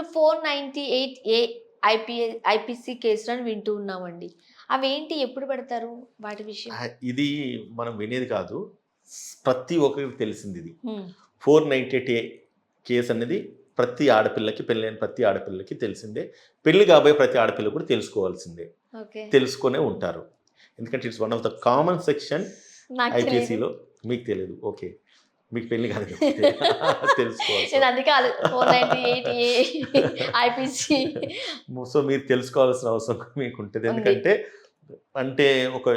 ఇప్పుడు four ninety eight A IPA IPC కేసులను వింటూ ఉన్నామండి. అవేంటి ఎప్పుడు పెడతారు వాటి విషయం? ఇది మనం వినేది కాదు. ప్రతి ఒక్కరికి తెలిసింది ఇది four ninety eight A case అనేది ప్రతి ఆడపిల్లకి పెళ్ళైన ప్రతి ఆడపిల్లకి తెలిసిందే. పెళ్ళి కాబోయే ప్రతి ఆడపిల్ల కూడా తెలుసుకోవాల్సిందే. తెలుసుకొనే ఉంటారు. ఎందుకంటే it's one of the common section. ఐపీసీలో. మీకు తెలియదు ఓకే. మీకు పెళ్ళి కాదు తెలుసుకోవాలి అందుకే ఐపీసీ. సో మీరు తెలుసుకోవాల్సిన అవసరం మీకు ఉంటుంది. ఎందుకంటే అంటే ఒక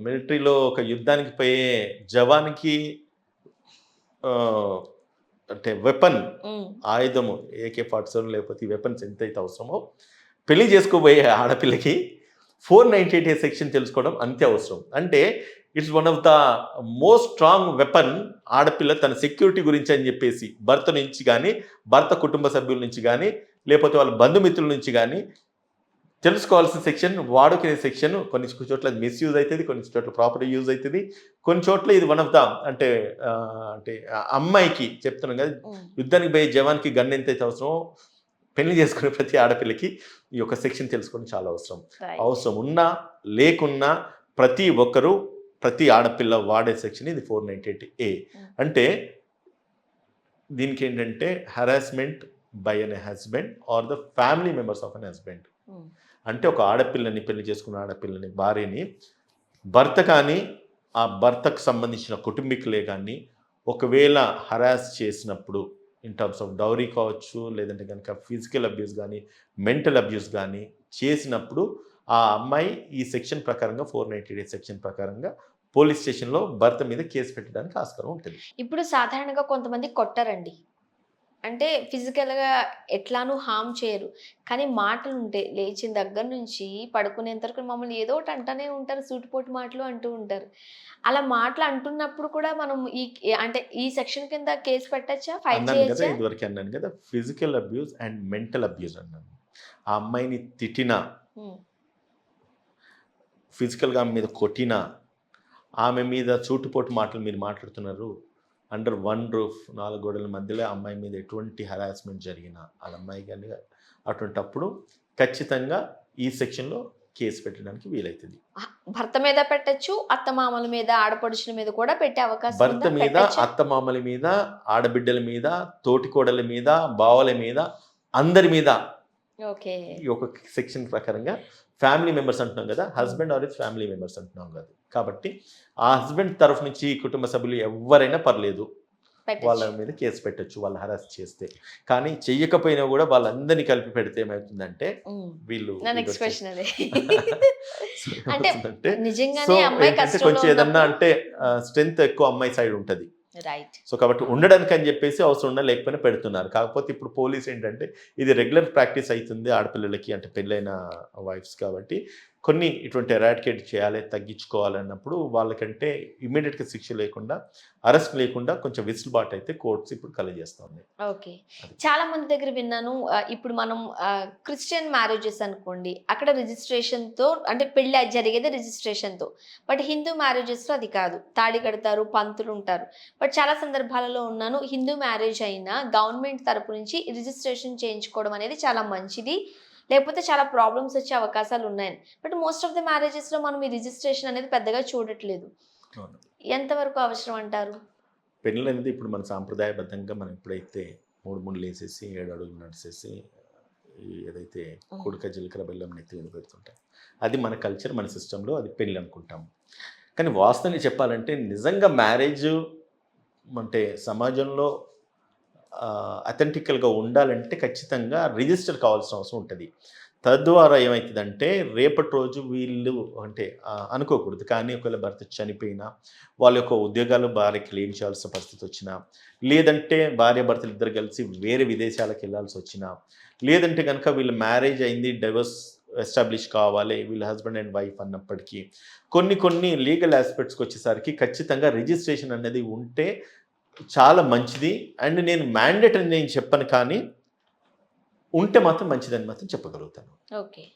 మిలిటరీలో ఒక యుద్ధానికి పోయే జవాన్కి అంటే వెపన్ ఆయుధము ఏకే ఫార్టీ సెవెన్ లేకపోతే ఈ వెపన్స్ ఎంత అయితే అవసరమో పెళ్ళి చేసుకోబోయే ఆడపిల్లకి four ninety eight A section తెలుసుకోవడం అంతే అవసరం. అంటే it's one of the most strong weapon ఆడపిల్ల తన సెక్యూరిటీ గురించి అని చెప్పేసి భర్త నుంచి కానీ భర్త కుటుంబ సభ్యుల నుంచి కానీ లేకపోతే వాళ్ళ బంధుమిత్రుల నుంచి కానీ తెలుసుకోవాల్సిన సెక్షన్ వాడుకునే సెక్షన్ కొన్ని చోట్ల మిస్యూజ్ అవుతుంది కొన్ని చోట్ల ప్రాపర్టీ యూజ్ అవుతుంది కొన్ని చోట్ల ఇది వన్ ఆఫ్ ద అంటే అంటే అమ్మాయికి చెప్తున్నాం కదా యుద్ధానికి పోయే జవాన్కి గన్ ఎంత అయితే అవసరమో పెళ్ళి చేసుకునే ప్రతి ఆడపిల్లకి ఈ యొక్క సెక్షన్ తెలుసుకోవడం చాలా అవసరం. అవసరం ఉన్నా లేకున్నా ప్రతి ఒక్కరూ ప్రతి ఆడపిల్ల వాడే సెక్షన్ ఇది ఫోర్ నైంటీ ఎయిట్ ఏ. అంటే దీనికి ఏంటంటే harassment by an husband or the family members of an husband. అంటే ఒక ఆడపిల్లని పెళ్ళి చేసుకున్న ఆడపిల్లని భార్యని భర్త కానీ ఆ భర్తకు సంబంధించిన కుటుంబీకులే కానీ ఒకవేళ హరాస్ చేసినప్పుడు ఇన్ టర్మ్స్ ఆఫ్ డౌరీ కావచ్చు లేదంటే కనుక ఫిజికల్ అబ్యూస్ కానీ మెంటల్ అబ్యూస్ కానీ చేసినప్పుడు ఆ అమ్మాయి ఈ సెక్షన్ ప్రకారంగా ఫోర్ నైంటీ ఎయిట్ సెక్షన్ ప్రకారంగా పోలీస్ స్టేషన్లో భర్త మీద కేసు పెట్టడానికి ఆస్కారం ఉంటుంది. ఇప్పుడు సాధారణంగా కొంతమంది కొట్టరండి. అంటే ఫిజికల్గా ఎట్లానూ హామ్ చేయరు. కానీ మాటలు ఉంటాయి లేచిన దగ్గర నుంచి పడుకునేంత వరకు మమ్మల్ని ఏదో ఒకటి అంటూనే ఉంటారు సూటిపోటి మాటలు అంటూ ఉంటారు. అలా మాటలు అంటున్నప్పుడు కూడా మనం ఈ అంటే ఈ సెక్షన్ కింద కేసు పెట్టచ్చా? ఫైట్ చేయొచ్చా? ఇదివరకు అన్నాను కదా physical abuse and mental abuse అన్నాను. ఆ అమ్మాయిని తిట్టినా ఫిజికల్గా ఆమె మీద కొట్టినా ఆమె మీద చూటుపోటు మాటలు మీరు మాట్లాడుతున్నారు అండర్ వన్ రూఫ్ నాలుగు గోడల మధ్యలో అమ్మాయి మీద ఎటువంటి హరాస్మెంట్ జరిగినా వాళ్ళ అమ్మాయి కానీ అటువంటప్పుడు ఖచ్చితంగా ఈ సెక్షన్లో కేసు పెట్టడానికి వీలవుతుంది భర్త మీద పెట్టచ్చు అత్తమామల మీద ఆడపడుచుల మీద కూడా పెట్టే అవకాశం భర్త? మీద? అత్తమామల మీద ఆడబిడ్డల మీద తోటికోడల మీద బావల మీద అందరి మీద ఓకే ఈ ఒక సెక్షన్ ప్రకారంగా ఫ్యామిలీ మెంబర్స్ అంటున్నాం కదా husband or his family members అంటున్నాం కదా. కాబట్టి ఆ హస్బెండ్ తరఫు నుంచి కుటుంబ సభ్యులు ఎవరైనా పర్లేదు వాళ్ళ మీద కేసు పెట్టొచ్చు వాళ్ళు హరాస్ చేస్తే. కానీ చెయ్యకపోయినా కూడా వాళ్ళందరినీ కలిపి పెడితే ఏమవుతుందంటే వీళ్ళు అంటే కొంచెం ఏదన్నా అంటే స్ట్రెంత్ ఎక్కువ అమ్మాయి సైడ్ ఉంటుంది. రైట్ సో కాబట్టి ఉండడానికి అని చెప్పేసి అవసరం ఉన్నా లేకపోయినా పెడుతున్నారు. కాకపోతే ఇప్పుడు పోలీస్ ఏంటంటే ఇది రెగ్యులర్ ప్రాక్టీస్ అవుతుంది ఆడపిల్లలకి అంటే పెళ్ళైన వైఫ్స్ కాబట్టి. కొన్ని ఇటువంటి ఎరాడికేట్ చేయాలి తగ్గించుకోవాలన్నప్పుడు వాళ్ళకంటే ఇమ్మీడియట్గా శిక్ష లేకుండా అరెస్ట్ లేకుండా కొంచెం విసులుబాటు అయితే కోర్ట్స్ ఇప్పుడు కలగజేస్తుంది ఓకే. చాలా మంది దగ్గర విన్నాను ఇప్పుడు మనం క్రిస్టియన్ మ్యారేజెస్ అనుకోండి అక్కడ registration తో అంటే పెళ్ళి జరిగేది registration తో బట్ హిందూ మ్యారేజెస్లో అది కాదు. తాళి కడతారు పంతులు ఉంటారు. బట్ చాలా సందర్భాలలో ఉన్నాను హిందూ మ్యారేజ్ అయినా గవర్నమెంట్ తరపు నుంచి రిజిస్ట్రేషన్ చేయించుకోవడం అనేది చాలా మంచిది. లేకపోతే చాలా ప్రాబ్లమ్స్ వచ్చే అవకాశాలు ఉన్నాయి బట్ మోస్ట్ ఆఫ్ ద మ్యారేజెస్లో మనం ఈ రిజిస్ట్రేషన్ అనేది పెద్దగా చూడట్లేదు. ఎంతవరకు అవసరం అంటారు? పెళ్ళి అనేది ఇప్పుడు మన సాంప్రదాయబద్ధంగా మనం ఎప్పుడైతే మూడు మూడు వేసేసి ఏడు అడుగులు నడిచేసి ఏదైతే కుడక జీలకర్ర బెల్లం నెత్తి మీద పెడుతుంటాం. అది మన కల్చర్ మన సిస్టంలో అది పెళ్ళి అనుకుంటాం. కానీ వాస్తవాన్ని చెప్పాలంటే నిజంగా మ్యారేజ్ అంటే సమాజంలో అథెంటికల్గా ఉండాలంటే ఖచ్చితంగా రిజిస్టర్ కావాల్సిన అవసరం ఉంటుంది. తద్వారా ఏమవుతుందంటే రేపటి రోజు వీళ్ళు అంటే అనుకోకూడదు. కానీ ఒకవేళ భర్త చనిపోయినా వాళ్ళ యొక్క ఉద్యోగాలు భార్య క్లెయిమ్ చేయాల్సిన పరిస్థితి వచ్చినా లేదంటే భార్య భర్తలు ఇద్దరు కలిసి వేరే విదేశాలకు వెళ్ళాల్సి వచ్చినా లేదంటే కనుక వీళ్ళ మ్యారేజ్ అయింది డైవర్స్ ఎస్టాబ్లిష్ కావాలి వీళ్ళ హస్బెండ్ అండ్ వైఫ్ అన్నప్పటికీ కొన్ని కొన్ని లీగల్ ఆస్పెక్ట్స్కి వచ్చేసరికి ఖచ్చితంగా రిజిస్ట్రేషన్ అనేది ఉంటే చాలా మంచిది. అండ్ నేను మ్యాండేట్ అని నేను చెప్పను కానీ ఉంటే మాత్రం మంచిదని మాత్రం చెప్పగలుగుతాను. ఓకే.